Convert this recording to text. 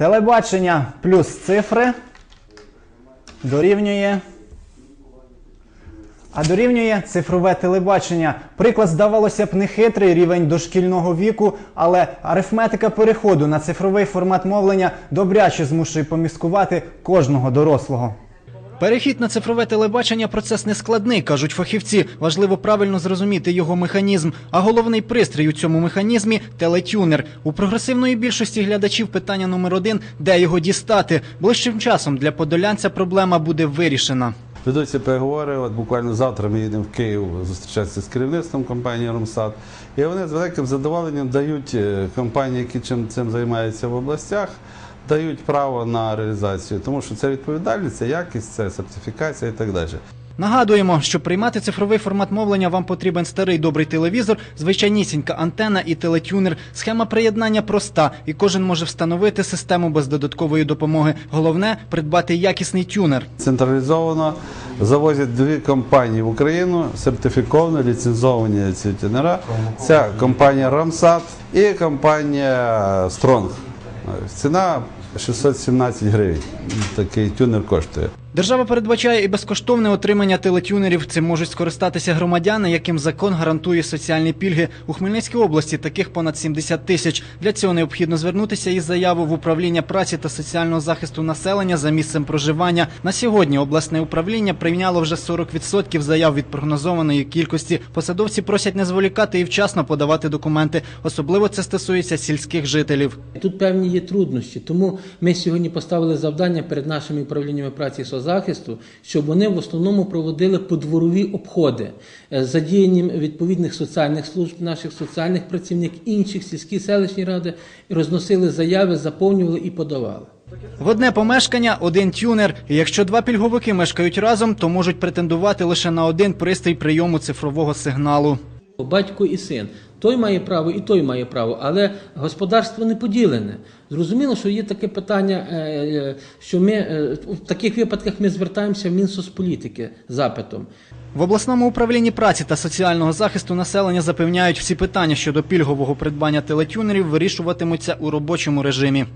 Телебачення плюс цифри дорівнює. А дорівнює цифрове телебачення. Приклад, здавалося б, нехитрий рівень дошкільного віку, але арифметика переходу на цифровий формат мовлення добряче змушує поміскувати кожного дорослого. Перехід на цифрове телебачення процес нескладний, кажуть фахівці. Важливо правильно зрозуміти його механізм. А головний пристрій у цьому механізмі телетюнер. У прогресивної більшості глядачів питання номер один де його дістати. Ближчим часом для подолянця проблема буде вирішена. Ведуться переговори. От буквально завтра ми їдемо в Київ зустрічатися з керівництвом компанії Ромсад. І вони з великим задоволенням дають е, компанії, які чим цим займаються в областях, дають право на реалізацію, тому що це відповідальність, це якість, це сертифікація і так далі. Нагадуємо, щоб приймати цифровий формат мовлення, вам потрібен старий добрий телевізор, звичайнісінька антена і телетюнер. Схема приєднання проста, і кожен може встановити систему без додаткової допомоги. Головне придбати якісний тюнер. Централізовано завозять дві компанії в Україну, сертифіковані, ліцензовані ці тюнера. Це компанія Рамсат і компанія Стронг. Ціна 617 гривень. Такий тюнер коштує. Держава передбачає і безкоштовне отримання телетюнерів. Цим можуть скористатися громадяни, яким закон гарантує соціальні пільги. У Хмельницькій області таких понад 70 тисяч. Для цього необхідно звернутися із заявою в управління праці та соціального захисту населення за місцем проживання. На сьогодні обласне управління прийняло вже 40% заяв від прогнозованої кількості. Посадовці просять не зволікати і вчасно подавати документи. Особливо це стосується сільських жителів. Тут певні є труднощі, тому ми сьогодні поставили завдання перед нашими управліннями праці і соцзахисту, щоб вони в основному проводили подворові обходи е, з задіянням відповідних соціальних служб, наших соціальних працівників, інших сільські селищні ради і розносили заяви, заповнювали і подавали. В одне помешкання один тюнер. Якщо два пільговики мешкають разом, то можуть претендувати лише на один пристрій прийому цифрового сигналу. Батько і син. Той має право і той має право, але господарство не поділене. Зрозуміло, що є таке питання, е, е, що ми е, в таких випадках ми звертаємося в Мінсоцполітики з запитом. В обласному управлінні праці та соціального захисту населення запевняють, всі питання щодо пільгового придбання телетюнерів вирішуватимуться у робочому режимі.